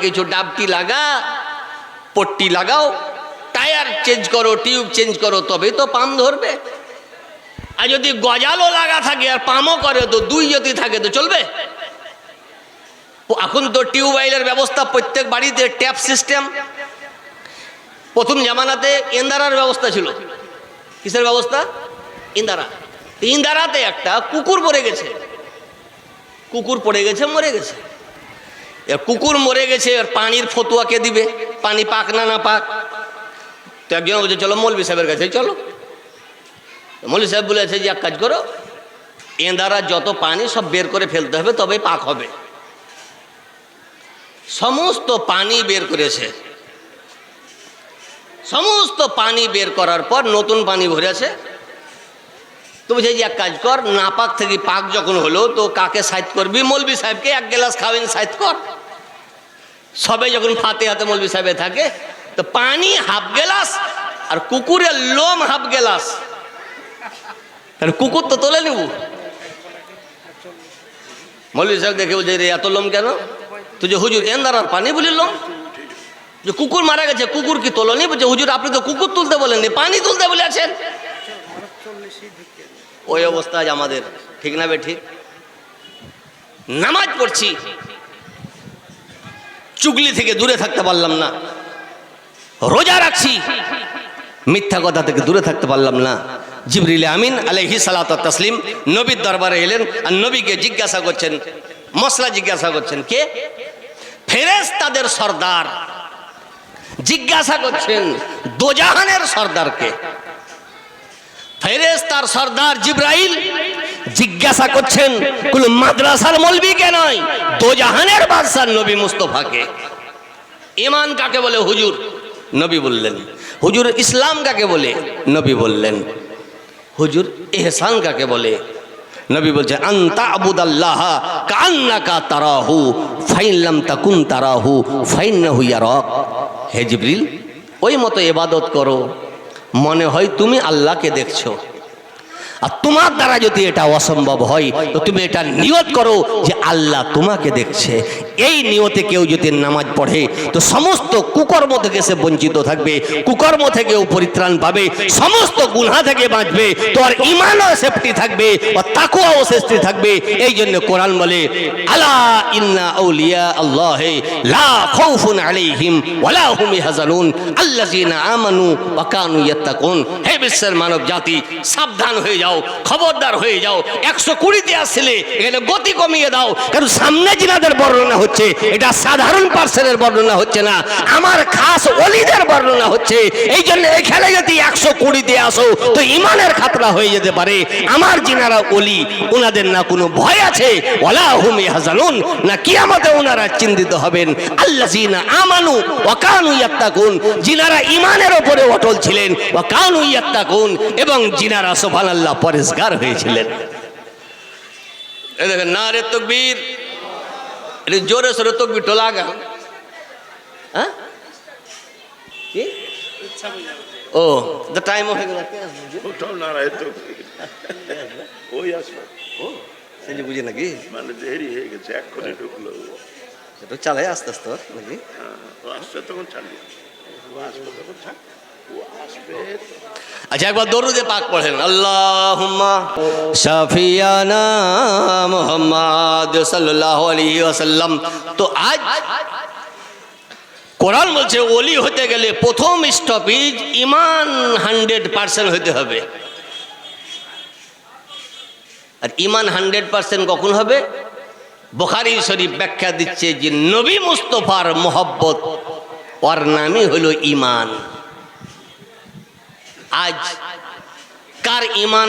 কিছু ডাবটি লাগা পট্টি লাগাও, টায়ার চেঞ্জ করো, টিউব চেঞ্জ করো, তবেই তো পাম ধরবে। আর যদি গজালও লাগা থাকে আর পামও করে, তো দুই যদি থাকে, তো চলবে। এখন তো টিউবওয়েলের ব্যবস্থা প্রত্যেক বাড়িতে, ট্যাপ সিস্টেম। প্রথম জামানাতে ইন্দারার ব্যবস্থা ছিল। কিসের ব্যবস্থা? ইন্দারা। ইন্দারাতে একটা কুকুর মরে গেছে। কুকুর পড়ে গেছে, মরে গেছে। এবার কুকুর মরে গেছে এবার পানির ফতুয়াকে দিবে? পানি পাক না না পাক? তো একজন বলছে চলো মৌলবি সাহেবের কাছে চলো। মৌলবি সাহেব বলেছে, যে এক কাজ করো, এঁদারা যত পানি সব বের করে ফেলতে হবে তবে পাক হবে। সমস্ত পানি বের করেছে। সমস্ত পানি বের করার পর নতুন পানি ভরেছে। তো বলছে, যে এক কাজ কর নাপাক থেকে পাক যখন হলো, তো কাকে সাইড করবি? মৌলবি সাহেবকে এক গ্লাস খাবেন সাইড কর। সবে যখন ফাতে হাতে মৌলবি সাহেবে থাকে, তো পানি হাফ গেলাস আর কুকুরের লোম হাফ গেলাস। আর কুকুর তো তোলে নেব। মৌলবি সাহেব দেখে বলছে, রে, এত লোম কেন? তুই যে হুজুর এন্দার পানি বলি লোম? যে কুকুর মারা গেছে, কুকুর কি তোলনি? বলছে, হুজুর, আপনি তো কুকুর তুলতে বলেননি, পানি তুলতে বলেছেন। ওই অবস্থা আজ আমাদের, ঠিক না বে ঠিক? নামাজ পড়ছি। চুগলি থেকে দূরে থাকতে পারলাম না। রোজা রাখছি, মিথ্যা কথা থেকে দূরে থাকতে পারলাম না। জিবরিল আমিন আলহি সালাত তসলিম নবীর দরবারে এলেন আর নবীকে জিজ্ঞাসা করছেন, মশলা জিজ্ঞাসা করছেন, কে? ফেরেস তাদের সর্দার। জিজ্ঞাসা করছেন, দোজাহানের সর্দারকে ফেরেস তার সর্দার জিব্রাইল জিজ্ঞাসা করছেন, কোন মাদ্রাসার মলবিকে নয়, দোজাহানের বাদশার নবী মুস্তফাকে? ইমান কাকে বলে? হুজুর, নবী বললেন। হুজুর ইসলাম কাকে বলে? নবী বললেন। হুজুর এহসান কাকে বলে? নবী বলছে আন্তা আবুদাল্লাহ কান্নাকা তারাহু ফাইনলাম তাকুন তারাহু, ফাইন্নাহু ইয়ারাক হে জিবরিল, ওই মতো ইবাদত করো। মনে হয় তুমি আল্লাহকে দেখছ। আর তোমার দ্বারা যদি এটা অসম্ভব হয়, তো তুমি এটা নিয়ত করো যে আল্লাহ তোমাকে দেখছে। এই নিয়তে কেউ যদি নামাজ পড়ে, তো সমস্ত কুকর্ম থেকে সে বঞ্চিত থাকবে, কুকর্ম থেকেও পরিত্রাণ পাবে, সমস্ত গুনহা থেকে বাঁচবে, তো আর ইমানও সেফটি থাকবে ও তাকুয়াও সেফটি থাকবে। এই জন্য কোরআন বলে, আলা ইন্না আউলিয়া আল্লাহ লা খাউফুন আলাইহিম ওয়ালা হুম ইয়াহজানুন আল্লাযিনা আমানু ওয়া কানু ইয়াত্তাকুন। হে বিশ্বের মানব জাতি সাবধান হয়ে যাও। খবরদার হয়ে যাও। একশো কুড়িতে আসলে এখানে গতি কমিয়ে দাও। কারণ সামনে জিনাদের বর্ণনা হচ্ছে, এটা সাধারণ পার্সেলের বর্ণনা হচ্ছে না, আমার খাস অলিদের বর্ণনা হচ্ছে। এই জন্য এখানে যদি একশো কুড়িতে আসো, তো ইমানের খাতরা হয়ে যেতে পারে। আমার জিনারা অলি ওনাদের না কোনো ভয় আছে? ওলা হুম হাজানুন না কিয়ামতে ওনারা চিন্তিত হবেন। আল্লাহ জিনা আমানু ওয়াকানু ইয়াত্তাকুন, জিনারা ইমানের ওপরে অটল ছিলেন। ওয়াকানু ইয়াত্তাকুন, এবং জিনারা সুবহানাল্লাহ পরেশগার হয়েছিলেন। দেখেন না রে তকবীর এটা জোরে সোরে তকবীর টোলা গান। হ্যাঁ? কি? ও দ্য টাইম হয়ে গেল? ওটাও নারায় তো ওই আসবে। ও সে যে বুঝি নাকি? মানে দেরি হয়ে গেছে এক্ষুনি ঢুকলো। একটু চালাই আস্তে আস্তে নাকি? হ্যাঁ, ও আসছে তখন ও আসবে তখন আসবে আচ্ছা একবার দরুদে পাক পড়েন। আল্লাহুম্মা শাফিয়ানা মুহাম্মদ সাল্লাল্লাহু আলাইহি ওয়াসাল্লাম। তো আজ কোরআন বলছে, ওলি হতে গেলে প্রথম স্টপেজ ইমান হান্ড্রেড পার্সেন্ট হতে হবে। আর ইমান হান্ড্রেড পার্সেন্ট কখন হবে? বোখারি শরীফ ব্যাখ্যা দিচ্ছে যে, নবী মুস্তফার মোহব্বত, ওর নামই হলো ইমান আজ কার ইমান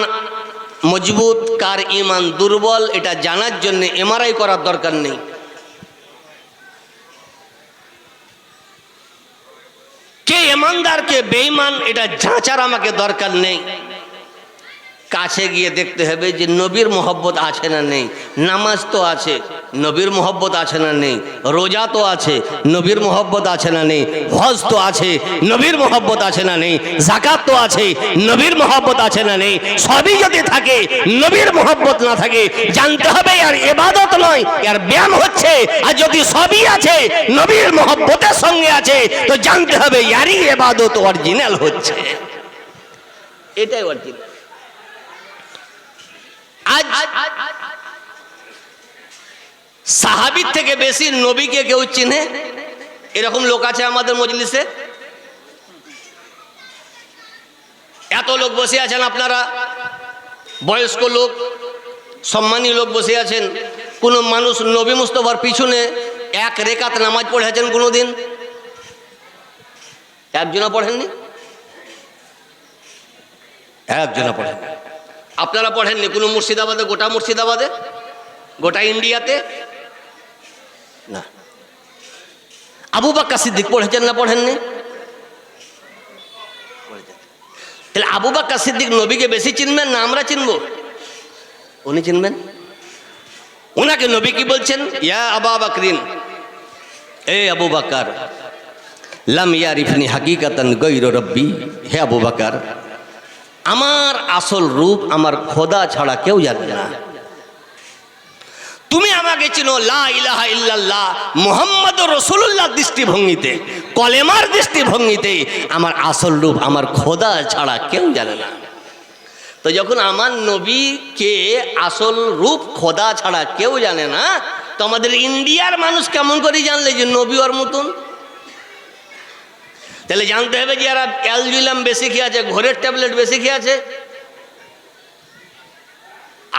মজবুত, কার ইমান দুর্বল, এটা জানার জন্য এমআরআই করার দরকার নেই। কে ইমানদার, কে বেঈমান, এটা যাচার আমাকে দরকার নেই। কাছে গিয়ে দেখতে হবে যে নবীর মোহব্বত আছে না নেই। নামাজ তো আছে। নবীর মোহব্বত আছে না নেই? রোজা তো আছে, নবীর মোহব্বত আছে না নেই? হজ তো আছে, নবীর মোহব্বত আছে না নেই? জাকাত তো আছে, নবীর মোহব্বত আছে না নেই? সবই যদি থাকে, নবীর মোহব্বত না থাকে, জানতে হবে আর এবাদত নয়, আর ব্যায়াম হচ্ছে, আর যদি সবই আছে, নবীর মোহব্বতের সঙ্গে আছে, তো জানতে হবে ইয়ারই এবাদত অরিজিনাল হচ্ছে। এটাই অরিজিনাল। আজ সাহাবির থেকে বেশি নবীকে কেউ চিনে? এরকম লোক আছে আমাদের মজলিসে? এত লোক বসে আছেন আপনারা? বয়স্ক লোক সম্মানী লোক বসে আছেন। কোন মানুষ নবী মুস্তফার পিছনে এক রেখাত নামাজ পড়েছেন কোনোদিন? একজনা পড়েননি? একজনা পড়েন আপনারা পড়েননি কোনো মুর্শিদাবাদে, গোটা মুর্শিদাবাদে? গোটা ইন্ডিয়াতে? না। আবু বাক্কা সিদ্দিক পড়েছেন না পড়েননি। তাহলে আবু বাক্কা সিদ্দিক নবীকে বেশি চিনবেন না আমরা চিনবো? উনি চিনবেন? ওনাকে নবী কি বলছেন? ইয়া আবা বাকরিন, এ আবু বাকার, লাম ইয়ারিফনি হাকিকাতান গৈর রব্বি, হে আবু বাকার, আমার আসল রূপ, আমার খোদা ছাড়া কেউ জানে না। তুমি আমাকে চিনো লা ইলাহা ইল্লাল্লাহ মোহাম্মদ রসুল্লাহ দৃষ্টিভঙ্গিতে, কলেমার দৃষ্টিভঙ্গিতে, আমার আসল রূপ, আমার খোদা ছাড়া কেউ জানে না। তো যখন আমার নবীকে আসল রূপ, খোদা ছাড়া কেউ জানে না, তো আমাদের ইন্ডিয়ার মানুষ কেমন করে জানলে যে নবী ওর মতন? তাহলে জানতে হবে যে এরা অ্যালজুলাম বেশি খেয়ে আছে ঘোরের ট্যাবলেট বেশি খেয়ে আছে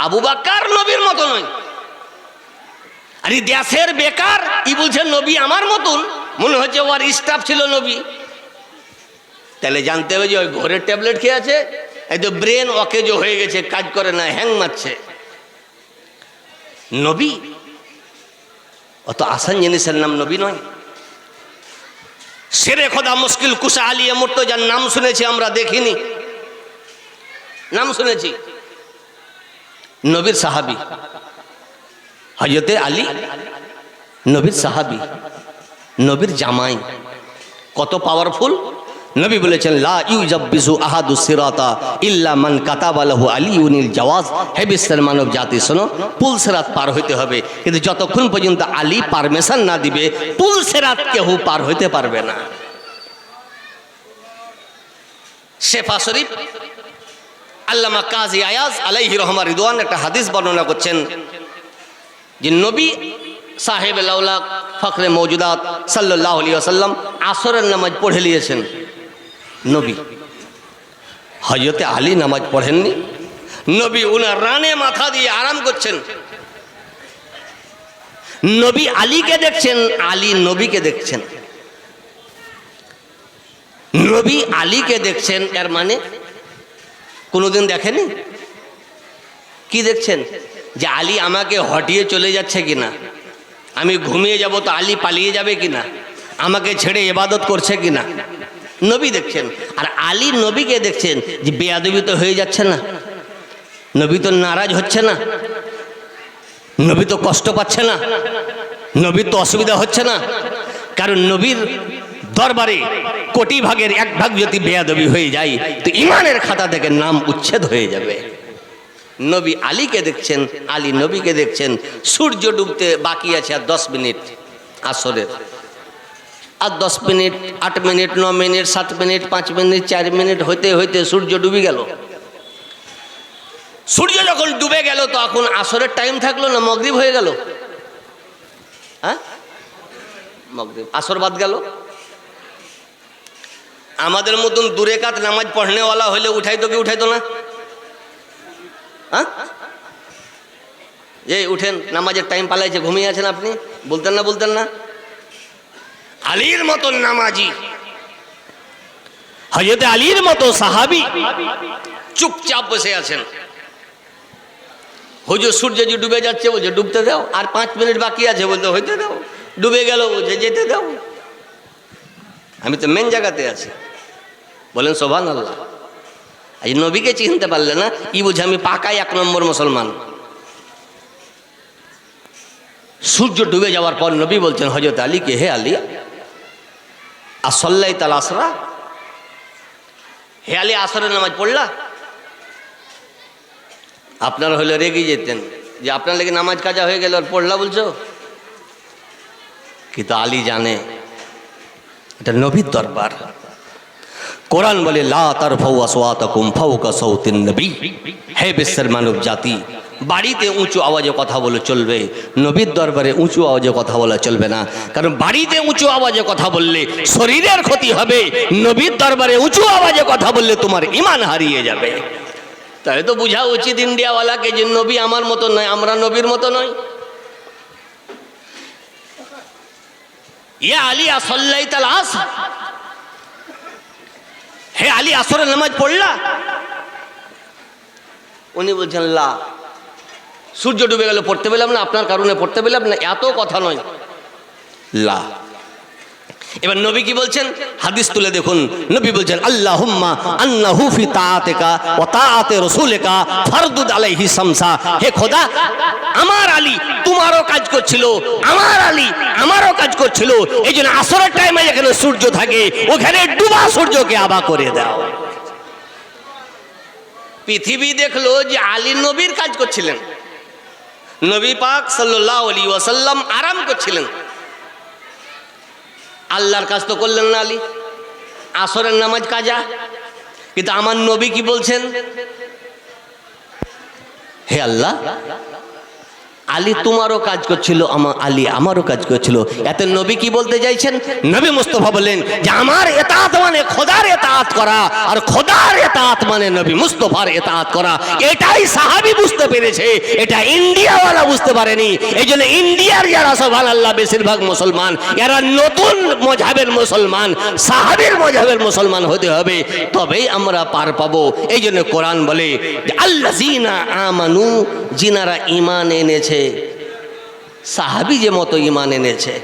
আবু বাক্কার নবীর মতো নয় আর এই দেশের বেকার, ই বলছে, নবী আমার মতন। মনে হচ্ছে ওর স্টাফ ছিল নবী। তাহলে জানতে হবে যে ওই ঘোরের ট্যাবলেট খেয়ে আছে? এই তো ব্রেন অকেজো হয়ে গেছে, কাজ করে না, হ্যাং মারছে। নবী? অত আসান জিনিসের নাম নবী নয়। সেরে খোদা মুশকিল কুসা আলিয়া মুর্তজার নাম শুনেছি, আমরা দেখিনি। নাম শুনেছি। নবীর সাহাবি। হজরতে আলী, নবীর সাহাবি, নবীর জামাই, কত পাওয়ারফুল নবী বলেছেন, লা ইউজাব্বিসু আহাদু সিরাতা ইল্লা মান কাতাবালাহু আলিউনিল জাওয়াজ। হে বিশ্বের মানব জাতি, শোনো, পুল সেরাত পার হইতে হবে। কিন্তু যতক্ষণ পর্যন্ত আলী পারমিশন না দিবে, পুল সেরাত কেউ পার হইতে পারবে না। শেফা শরীফ, আল্লামা কাজী আয়াজ আলাইহি রহমা রিদওয়ান একটা হাদিস বর্ণনা করছেন। যে নবী সাহেব লাউলা ফখরে মৌজুদাত সাল্লাহ আলী আসাল্লাম আসরের নামাজ পড়ে নিয়েছেন নবী। হজরতে আলী নামাজ পড়েননি। নবী উনার রানে মাথা দিয়ে আরাম করছেন। নবী আলীকে দেখছেন, আলী নবীকে দেখছেন। নবী আলীকে দেখছেন, এর মানে কোনোদিন দেখেনি? কি দেখছেন? যে আলী আমাকে হটিয়ে চলে যাচ্ছে কিনা? আমি ঘুমিয়ে যাব তো আলী পালিয়ে যাবে কিনা? আমাকে ছেড়ে এবাদত করছে কিনা? নবী দেখছেন। আর আলী নবীকে দেখছেন যে বেয়াদবি তো হয়ে যাচ্ছে না। নবী তো নারাজ হচ্ছে না। নবী তো কষ্ট পাচ্ছে না। নবীর তো অসুবিধা হচ্ছে না। কারণ নবীর দরবারে কোটি ভাগের এক ভাগ যদি বেয়াদবি হয়ে যায়, তো ইমানের খাতা থেকে নাম উচ্ছেদ হয়ে যাবে। নবী আলীকে দেখছেন, আলী নবীকে দেখছেন, সূর্য ডুবতে বাকি আছে আর দশ মিনিট আসরের। আর দশ মিনিট, আট মিনিট, ন মিনিট, সাত মিনিট, পাঁচ মিনিট, চার মিনিট, হইতে হইতে সূর্য ডুবে গেল। সূর্য যখন ডুবে গেল, তখন আসরের টাইম থাকল না, মগরিব হয়ে গেল? হ্যাঁ? আসর বাদ গেল? আমাদের মতন দূরে কাত নামাজ পড়নেওয়ালা হলে উঠাইতো কি উঠাইতো না? হ্যাঁ? এই উঠেন নামাজের টাইম পালাইছে ঘুমিয়ে আছেন আপনি? বলতেন না বলতেন না। আলীর মতন নামাজি। হজরত আলীর মতো সাহাবি। চুপচাপ বসে আছেন। হুজুর সূর্য যে ডুবে যাচ্ছে বলছে ডুবতে দাও আর পাঁচ মিনিট বাকি আছে বলতে হইতে দাও ডুবে গেল বলছে যেতে দাও। আমি তো মেন জায়গাতে আছি। বলেন সোভান আল্লাহ আজ নবীকে চিনতে পারলে না, ই বুঝে আমি পাকাই এক নম্বর মুসলমান। সূর্য ডুবে যাওয়ার পর নবী বলছেন হজরত আলীকে হে আলী? আসল্লাই তাল আসরা? হে আলী, আসরের নামাজ পড়লা? আপনারা হলে রেগে যেতেন, যে আপনার লেগে নামাজ কাজা হয়ে গেল আর পড়লা বলছো? কিন্তু আলী জানে, এটা নবীর দরবার। কোরআন বলে, লা তার ফৌ আসওয়াতাকুম ফাওকা সাউতিন নবী। হে বিশ্বের মানব জাতি, বাড়িতে উঁচু আওয়াজে কথা বলে চলবে, নবীর দরবারে উঁচু আওয়াজে কথা বলা চলবে না। কারণ বাড়িতে উঁচু আওয়াজে কথা বললে শরীরের ক্ষতি হবে, নবীর দরবারে উঁচু আওয়াজে কথা বললে তোমার ইমান হারিয়ে যাবে। তাই তো বোঝা উচিত ইন্ডিয়াওয়ালাকে যে নবী আমার মতো নয়, আমরা নবীর মতো নয় ইয়া আলী আসল্লাই তাল আস আলী আসরের নামাজ পড়লা? উনি বলছেন, লা। সূর্য ডুবে গেল পড়তে পেলাম না, আপনার কারণে পড়তে পেলাম না, এত কথা নয়। লা। এবার নবী কি বলছেন? হাদিস তুলে দেখুন। নবী বলছেন, আল্লাহুম্মা আন্নাহু ফি তাআতিকা ওয়া তাআতি রাসূলিকা ফারদুদ আলাইহি সামসা। হে খোদা, আমার আলী তোমারও কাজ করছিল, আমার আলী আমারও কাজ করছিল। এই জন্য আসরের টাইমে যেখানে সূর্য থাকে, ওখানে ডুবা সূর্যকে আবা করে দাও। পৃথিবী দেখল যে আলী নবীর কাজ করছিলেন। নবী পাক সাল্লাল্লাহু আলাইহি ওয়াসাল্লাম আরাম করছিলেন। আল্লাহর কাজ তো করলেন না আলী। আসরের নামাজ কাজা। কিন্তু আমার নবী কি বলছেন? হে আল্লাহ আলী তোমারও কাজ করছিল আমার আলী আমারও কাজ করছিল। এতে নবী কি বলতে চাইছেন? নবী মুস্তফা বললেন যে, আমার এতাত মানে খোদার এতাত করা, আর খোদার এতাত মানে নবী মুস্তফার এতাত করা। এটাই সাহাবি বুঝতে পেরেছে, এটা ইন্ডিয়াওয়ালা বুঝতে পারেনি। এই জন্য ইন্ডিয়ার যারা সবান আল্লাহ বেশিরভাগ মুসলমান, এরা নতুন মজাবের মুসলমান, সাহাবির মজাবের মুসলমান হতে হবে, তবেই আমরা পার পাবো। এই জন্য কোরআন বলে আল্লাহ আমানু জিনারা ইমান এনেছে সাহাবি যে মতো ইমান এনেছে।